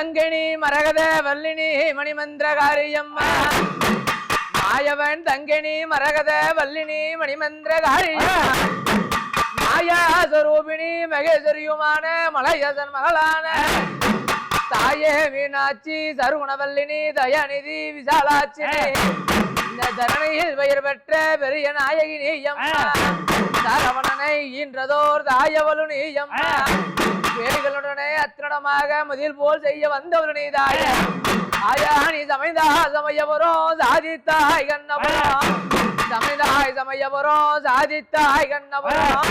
தங்கிணி மரகத வல்லினி மணிமந்திரகாரியம்மா மாயவன் தங்கிணி மரகத வல்லினி மணிமந்திரகாரியம் மாயா ஸ்வரூபிணி மகேஸ்வரியுமான மலையசன் மகளான. தாயே மீனாட்சி சருகுணவல்லினி தயாநிதி விசாலாட்சி இந்த தரணியில் பெயர் பெற்ற பெரிய நாயகி நீயம்மா. சரவணனை ஈன்றதோர் தாயவலு நீயம்மா. வேடுகளுடனே அத்திரணமாக முதல் போல் செய்ய வந்தவர் நீதாய ஆயா நீ சமைந்தா சமயபுரம் சாதித்தாய் கண்ணபுரம் சமைதாய் சமையவரும் சாதித்தாய் கண்ணபுரம்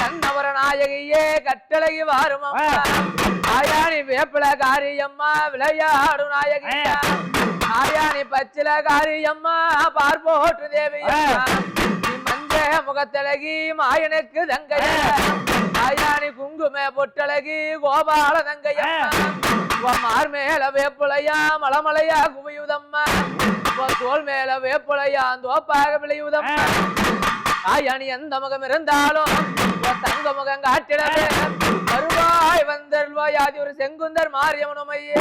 கண்ணபுர நாயகியே கட்டளகி வாரும் ஆயாணி வேப்பில காரியம்மா விளையாடு நாயகியா. ஆயாணி பச்சில காரியம்மா பார்போட்டு தேவியா. நீ மஞ்ச முகத்தழகி மாயனுக்கு தங்கையா. ஆயாணி குங்கும பொட்டழகி கோபால மார் மேல வேப்புலையா மலமலையா குவியுதம்மா தோல் மேல வேப்புலையா தோப்பாக விளையுதம்மா. ஆயாணி எந்த முகம் இருந்தாலும் தங்க முகம் காட்டிடவே வருவாய் வந்தருள்வாய் ஆதி ஒரு செங்குந்தர் மாரியவனுமையே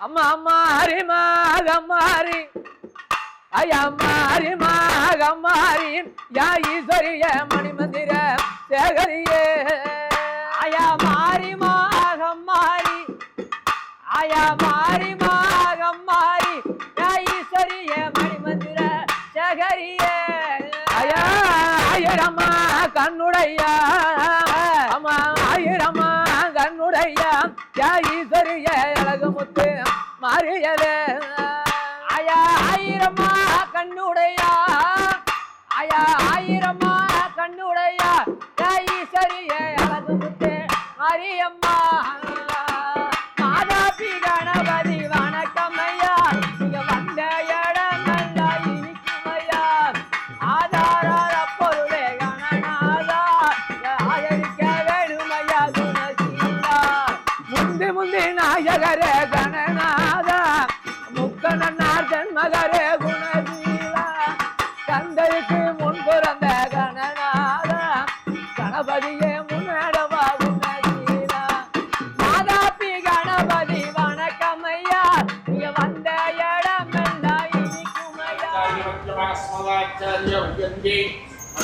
அம்மா அம்மா ஹரிமா அகம்மாரி அயமாரி மாறி யா ஈஸ்வரிய மணிமந்திர சேகரியே? அயமாரி மாகமாரி அயமாரி மாகமாரி யா ஈஸ்வரிய மணிமந்திர சேகரியே? ஐயா ஆயிரம்மா கண்ணுடையா அம்மா ஆயிரம்மா கண்ணுடையா யா ஈஸ்வரிய அழகு முத்து மாறியலே ஆயிரமா கண்ணுடையா? ஆயா ஆயிரமா கண்ணுடையா? ஈஸ்வரிய அழகு முத்தே மரியம்மா.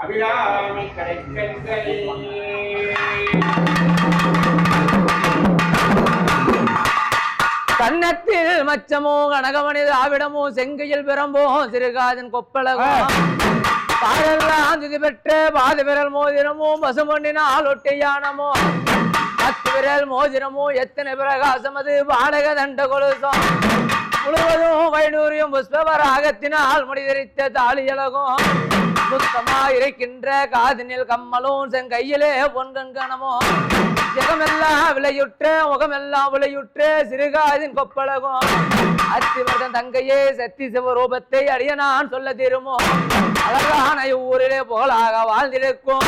அபிராமி கன்னத்தில் மச்சமோ கனகமணி ஆவிடமோ செங்கையில் பிரம்போ சிறுகாதன் கொப்பளகோ. பாடெல்லாம் திதி பெற்ற பாத விரல் மோதிரமோ பசுமொன்னினால் ஒட்டியானமோ பத்து விரல் மோதிரமோ எத்தனை பிரகாசம் அது? பாடக தண்ட கொலுசம் முழுவதும் வைடூரியம் புஷ்பவராகத்தினால் முடிதரித்த தாலியலகும் சுத்தமா இருக்கின்ற காதினில் கம்மலும் செங்கையிலே பொன்கங்கணமோ ஜெகமெல்லாம் விளையுற்று முகமெல்லாம் விளையுற்று சிறுகாதின் கொப்பழகும் அத்திவர்தன் தங்கையே சத்தி சிவரூபத்தை அடிய நான் சொல்ல திருமோ. அழகான ஊரிலே புகழாக வாழ்ந்திருக்கும்.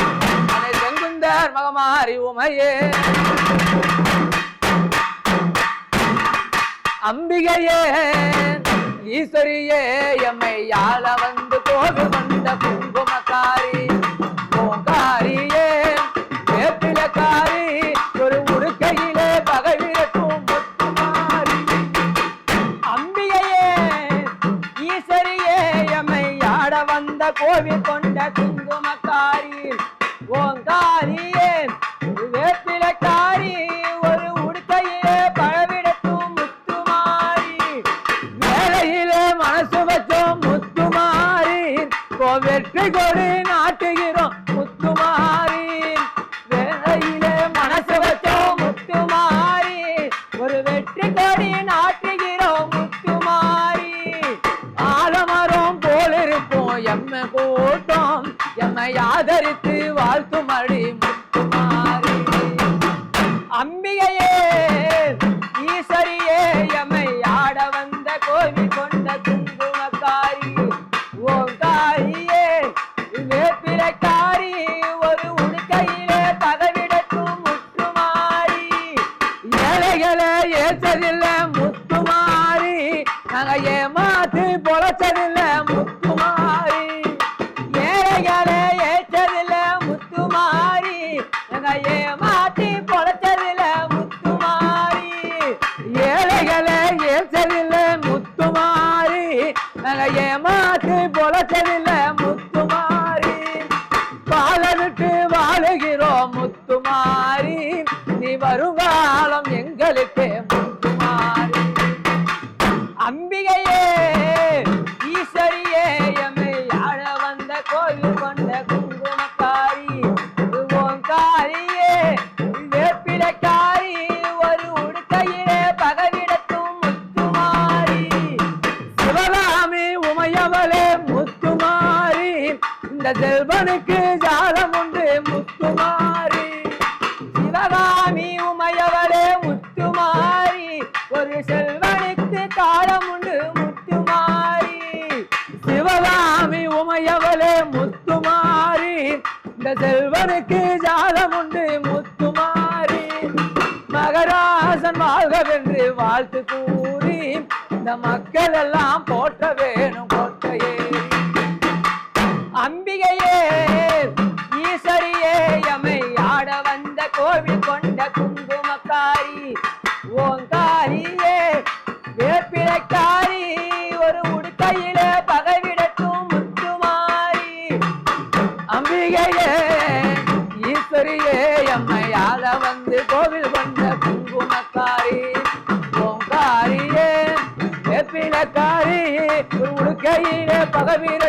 அனை செங்குந்தர் மகமாரி உமையே. அம்பிகையே ஈஸ்வரியே எம்மை யாழ வந்து போக வந்த குங்குமக்காரி ஏழைகளை ஏற்றதில்ல முத்துமாரி. நாங்க ஏமாத்தி பொழைச்சதில்ல முத்துமாரி. ஏழைகளை ஏற்றதில்ல முத்துமாரி. நாங்க ஏமாத்தி பொழைச்சதில்ல ஒரு செல்வனுக்கு காலம் உண்டு முத்துமாரி சிவகாமி உமையவளே முத்துமாரி இந்த செல்வனுக்கு ஜாலம் உண்டு முத்துமாரி மகராசன் வாழ்கவென்று வாழ்த்து கூறி இந்த மக்கள் எல்லாம் போற்ற வேணும் கோட்டையே. அம்பிகையே ஈஸ்வரியே எமை ஆட வந்த கோவில் கொண்ட குங்குமக்காரி. ஓ ஒரு பகவீர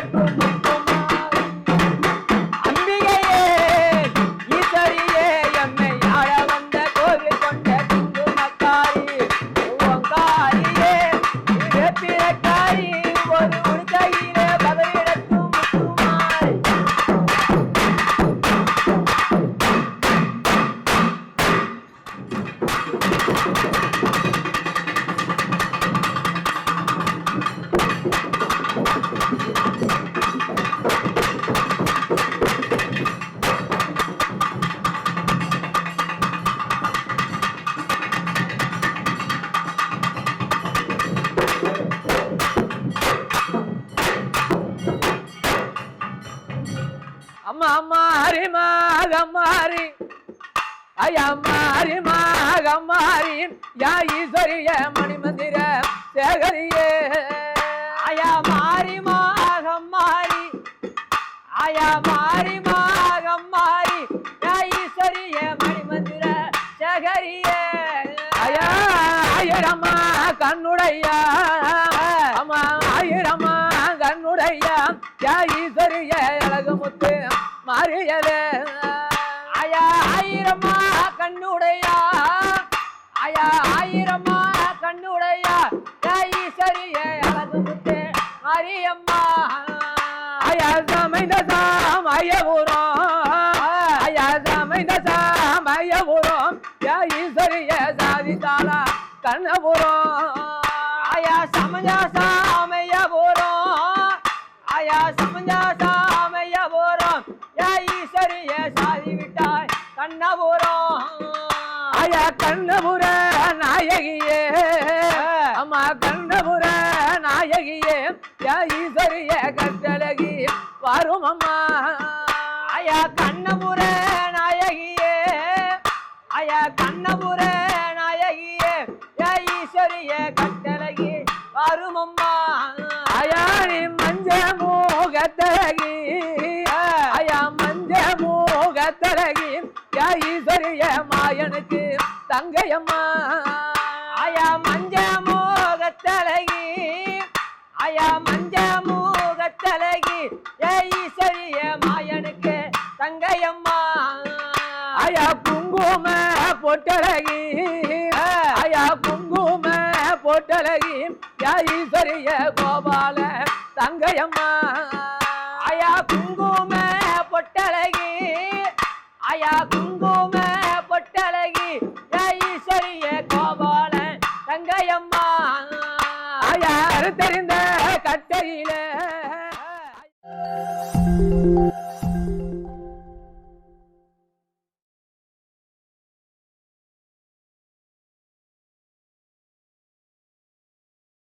மாறி மாறி யா ஈஸ்வரிய மணிமந்திர சேகரியே? ஆயா மாறி மாகம் மாறி ஐயா மாறி மாகம் மாறி யா ஈஸ்வரிய மணி சேகரியே? ஐயா ஆயிரமா கண்ணுடையா அம்மா ஆயிரமா கண்ணுடையா யா ஈஸ்வரிய அழகு முத்து மாறியதே? ஆயிரமா கண்ணுடையா? ஆயா ஆயிரமா கண்ணுடையா? தாயி சரியே அழகு முத்தே மாரியம்மா. ஐயா சமைந்த சாமயபுரம் ஐயா சமைந்த சாமயபுரம் தாயி சரியே சாதித்தாளா கண்ணபுரம் ஐயா கண்ணபுர நாயகியே. அம்மா கண்ணபுர நாயகியே. யா ஈஸ்வரிய கட்டழகி. வரும் அம்மா. ஐயா கண்ணபுர யா ஈஸ்வரிய மாயனுக்கு தங்கையம்மா. ஐயா மஞ்ச மூகத்தழகி ஐயா மஞ்ச மூகத்தழகி யா ஈஸ்வரிய மாயனுக்கு தங்கையம்மா. ஐயா குங்கும பொட்டழகி ஐயா குங்கும பொட்டழகி ஈஸ்வரிய கோபால தங்கையம்மா. ஐயா